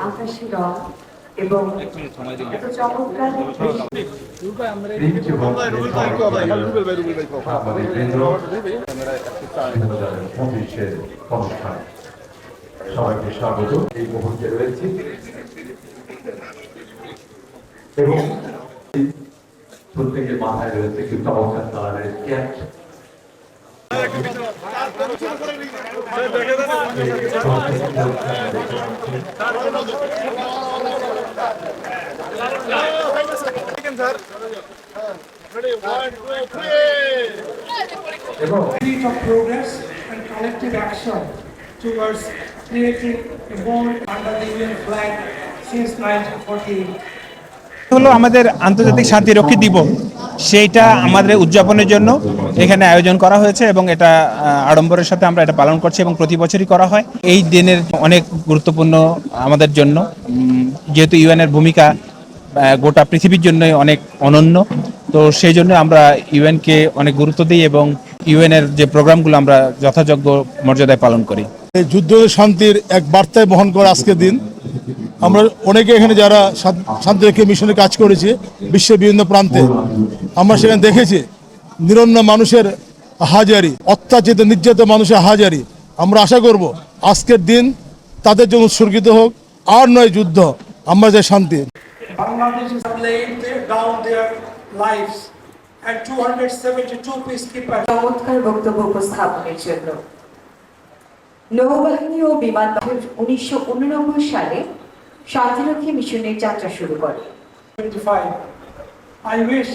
আকাশি রং এবং এত চমৎকার সবাইকে স্বাগত এই মুহূর্তে রয়েছে এবং প্রত্যেকের মাথায় রয়েছে ক্যাপ এবং spirit of progress and collective action towards creating a world under the UN flag since 1948. হলো আমাদের আন্তর্জাতিক শান্তিরক্ষী দিবস। সেইটা আমাদের উদযাপনের জন্য এখানে আয়োজন করা হয়েছে এবং এটা আড়ম্বরের সাথে আমরা এটা পালন করছি এবং প্রতি বছরই করা হয়। এই দিনের অনেক গুরুত্বপূর্ণ আমাদের জন্য। যেহেতু ইউএনের ভূমিকা গোটা পৃথিবীর জন্যই অনেক অনন্য, তো সেই জন্য আমরা ইউএনকে অনেক গুরুত্ব দিই এবং ইউএনের যে প্রোগ্রামগুলো আমরা যথাযোগ্য মর্যাদায় পালন করি। যুদ্ধ শান্তির এক বার্তায় বহন করে আজকের দিন। আমরা অনেকে এখানে যারা শান- শান্তিরক্ষী মিশনে কাজ করেছে বিশ্বের বিভিন্ন প্রান্তে আমরা সেখানে দেখেছি নিরন্ন মানুষের হাজারি অত্যাচিত নির্যাতিত মানুষের হাজারি। আমরা আশা করব আজকের দিন তাদের জন্য উৎসর্গিত হোক আর নয় যুদ্ধ আমরা যে শান্তি। Bangladesh have laid down their lives and 272 peacekeepers চমৎকার বক্তব্য উপস্থাপনের জন্য। নৌবাহিনী ও বিমান বাহিনী উনিশশো সালে শান্তিরক্ষী মিশনের যাত্রা শুরু করে I wish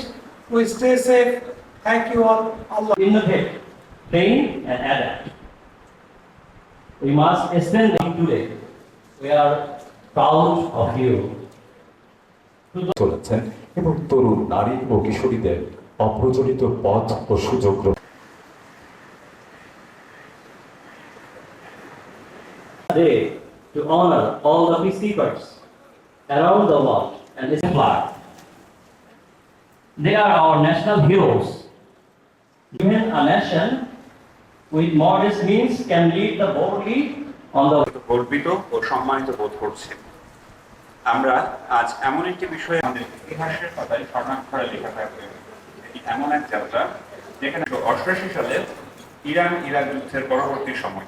we stay safe. Thank you all. Allah. innovate, train, and adapt. We must extend today. We are proud of you. চলেছেন এবং তরুণ নারী ও কিশোরীদের অপ্রচলিত পথ ও সুযোগ Today, to honor all the peacekeepers around the world and this flag. They are our national heroes. Even a nation with modest means can lead the boldly on the গর্বিত ও সম্মানিত বোধ করছি আমরা আজ এমন একটি বিষয়ে আমাদের ইতিহাসের পাতায় স্বর্ণাক্ষরে লেখা থাকবে এটি এমন এক যাত্রা যেখানে অষ্টআশি সালে ইরান ইরাক যুদ্ধের পরবর্তী সময়